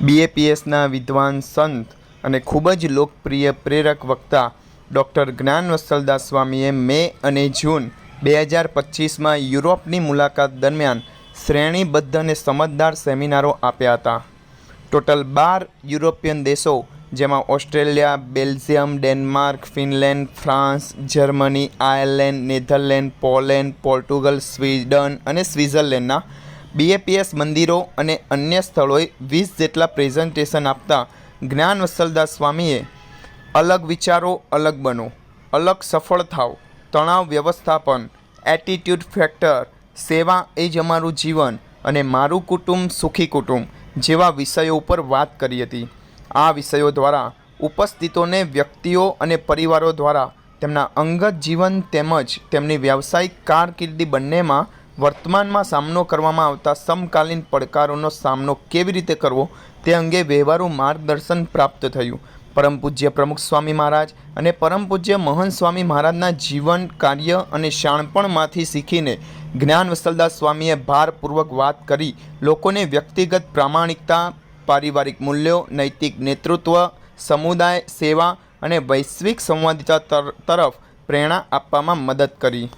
બીએપીએસના વિદ્વાન સંત અને ખૂબ જ લોકપ્રિય પ્રેરક વક્તા ડૉક્ટર જ્ઞાન વત્સલદાસ સ્વામીએ મે અને જૂન બે હજાર પચીસમાં યુરોપની મુલાકાત દરમિયાન શ્રેણીબદ્ધ અને સમજદાર સેમિનારો આપ્યા હતા. ટોટલ બાર યુરોપિયન દેશો, જેમાં Australia, Belgium, Denmark, Finland, France, Germany, Ireland, Netherland, Poland, Portugal, Sweden અને સ્વિટ્ઝરલેન્ડના બીએપીએસ મંદિરો અને અન્ય સ્થળોએ વીસ જેટલા પ્રેઝન્ટેશન આપતા જ્ઞાન વસલદાસ સ્વામીએ અલગ વિચારો અલગ બનો, અલગ સફળ થાવ તણાવ વ્યવસ્થાપન એટીટ્યૂડ ફેક્ટર સેવા એ જ અમારું જીવન અને મારું કુટુંબ સુખી કુટુંબ જેવા વિષયો ઉપર વાત કરી હતી. આ વિષયો દ્વારા ઉપસ્થિતોને વ્યક્તિઓ અને પરિવારો દ્વારા તેમના અંગત જીવન તેમજ તેમની વ્યાવસાયિક કારકિર્દી બંનેમાં વર્તમાનમાં સામનો કરવામાં આવતા સમકાલીન પડકારોનો સામનો કેવી રીતે કરવો તે અંગે વ્યવહારુ માર્ગદર્શન પ્રાપ્ત થયું. પરમ પૂજ્ય પ્રમુખ સ્વામી મહારાજ અને પરમ પૂજ્ય મહંત સ્વામી મહારાજના જીવન કાર્ય અને શાણપણમાંથી શીખીને જ્ઞાન વસલદાસ સ્વામીએ ભારપૂર્વક વાત કરી. લોકોને વ્યક્તિગત પ્રામાણિકતા, પારિવારિક મૂલ્યો, નૈતિક નેતૃત્વ, સમુદાય સેવા અને વૈશ્વિક સંવાદિતા તરફ પ્રેરણા આપવામાં મદદ કરી.